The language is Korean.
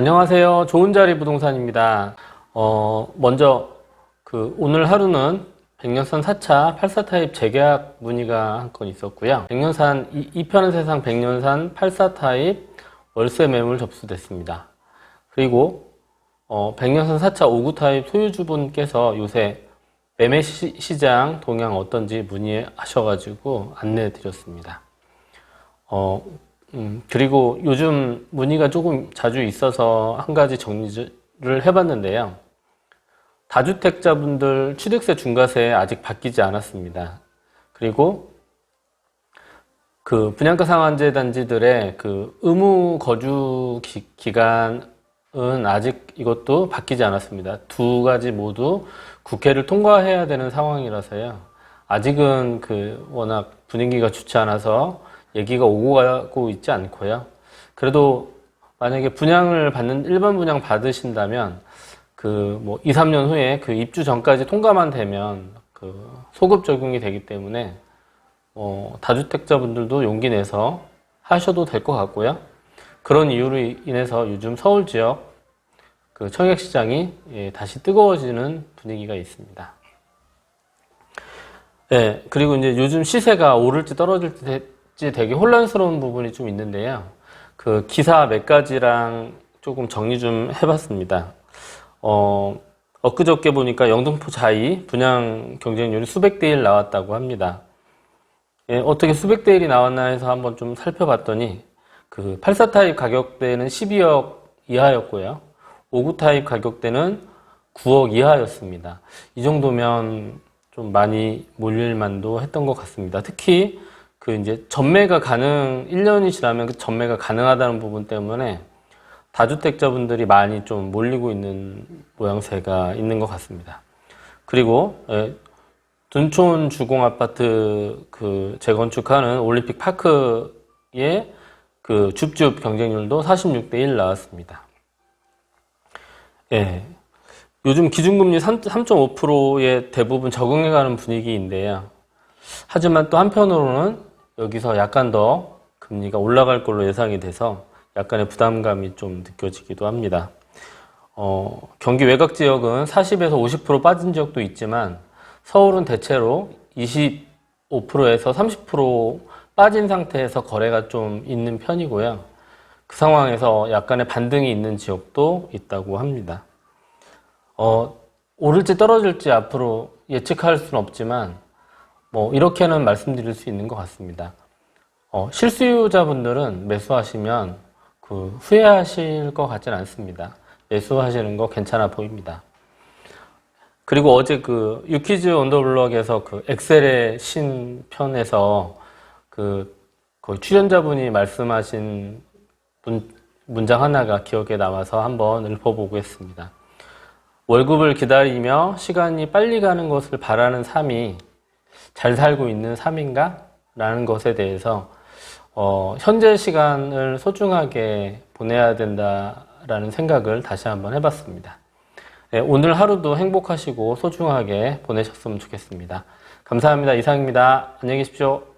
안녕하세요. 좋은 자리 부동산입니다. 어, 먼저 그 오늘 하루는 백년산 4차 84 타입 재계약 문의가 한 건 있었고요. 백년산 이, 이 편은 세상 백년산 84 타입 월세 매물 접수됐습니다. 그리고 어, 백년산 4차 59 타입 소유주분께서 요새 매매 시, 시장 동향 어떤지 문의하셔가지고 안내해 드렸습니다. 어, 음, 그리고 요즘 문의가 조금 자주 있어서 한 가지 정리를 해봤는데요. 다주택자분들 취득세 중과세 아직 바뀌지 않았습니다. 그리고 그 분양가 상한제 단지들의 그 의무 거주 기, 기간은 아직 이것도 바뀌지 않았습니다. 두 가지 모두 국회를 통과해야 되는 상황이라서요. 아직은 그 워낙 분위기가 좋지 않아서 얘기가 오고 가고 있지 않고요. 그래도 만약에 분양을 받는 일반 분양 받으신다면 그 뭐 2, 3년 후에 그 입주 전까지 통과만 되면 그 소급 적용이 되기 때문에 어, 다주택자분들도 용기 내서 하셔도 될 것 같고요. 그런 이유로 인해서 요즘 서울 지역 그 청약 시장이 예, 다시 뜨거워지는 분위기가 있습니다. 예, 그리고 이제 요즘 시세가 오를지 떨어질지 되게 혼란스러운 부분이 좀 있는데요. 그 기사 몇 가지랑 조금 정리 좀 해봤습니다. 어, 엊그저께 보니까 영등포 자이 분양 경쟁률이 수백 대 일 나왔다고 합니다. 예, 어떻게 수백 대 일이 나왔나 해서 한번 좀 살펴봤더니 그 84 타입 가격대는 12억 이하였고요. 59 타입 가격대는 9억 이하였습니다. 이 정도면 좀 많이 몰릴 만도 했던 것 같습니다. 특히 그 이제 전매가 가능, 1년이 지나면 그 전매가 가능하다는 부분 때문에 다주택자분들이 많이 좀 몰리고 있는 모양새가 있는 것 같습니다. 그리고 예, 둔촌 주공 아파트 그 재건축하는 올림픽 파크의 그 줍줍 경쟁률도 46대 1 나왔습니다. 예. 요즘 기준금리 3.5%에 대부분 적응해가는 분위기인데요. 하지만 또 한편으로는 여기서 약간 더 금리가 올라갈 걸로 예상이 돼서 약간의 부담감이 좀 느껴지기도 합니다. 어, 경기 외곽 지역은 40에서 50% 빠진 지역도 있지만 서울은 대체로 25%에서 30% 빠진 상태에서 거래가 좀 있는 편이고요. 그 상황에서 약간의 반등이 있는 지역도 있다고 합니다. 어, 오를지 떨어질지 앞으로 예측할 수는 없지만 뭐 이렇게는 말씀드릴 수 있는 것 같습니다. 어, 실수요자분들은 매수하시면 그 후회하실 것 같지는 않습니다. 매수하시는 거 괜찮아 보입니다. 그리고 어제 그 유키즈 언더블럭에서 그 엑셀의 신 편에서 그 거의 출연자분이 말씀하신 문, 문장 하나가 기억에 남아서 한번 읊어보겠습니다. 월급을 기다리며 시간이 빨리 가는 것을 바라는 삶이 잘 살고 있는 삶인가? 라는 것에 대해서 어, 현재 시간을 소중하게 보내야 된다라는 생각을 다시 한번 해봤습니다. 네, 오늘 하루도 행복하시고 소중하게 보내셨으면 좋겠습니다. 감사합니다. 이상입니다. 안녕히 계십시오.